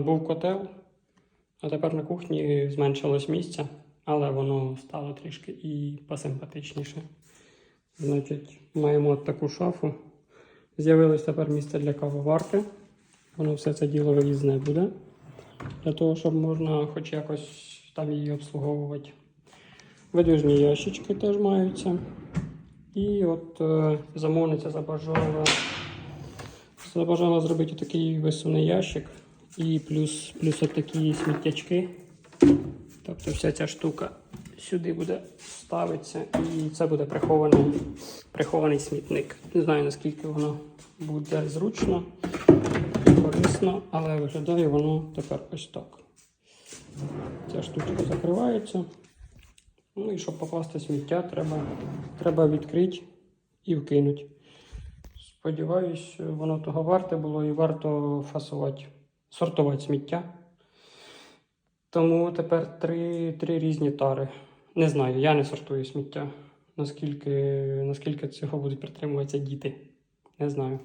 Був котел, а тепер на кухні зменшилось місця, але воно стало трішки і посимпатичніше. Значить, маємо от таку шафу. З'явилось тепер місце для кавоварки. Воно все це діло виїзне буде. Для того, щоб можна хоч якось там її обслуговувати. Видвижні ящички теж маються. І от е, замовниця забажала, забажала зробити такий висувний ящик і плюс, плюс от такі сміттячки. Тобто вся ця штука сюди буде ставитися і це буде прихований, прихований смітник. Не знаю наскільки воно буде зручно, корисно, але виглядає воно тепер ось так. Ця штучка закривається. Ну і щоб покласти сміття, треба, треба відкрити і вкинути. Сподіваюсь, воно того варте було і варто фасувати, сортувати сміття. Тому тепер три, три різні тари. Не знаю, я не сортую сміття. Наскільки, наскільки цього будуть притримуватися діти. Не знаю.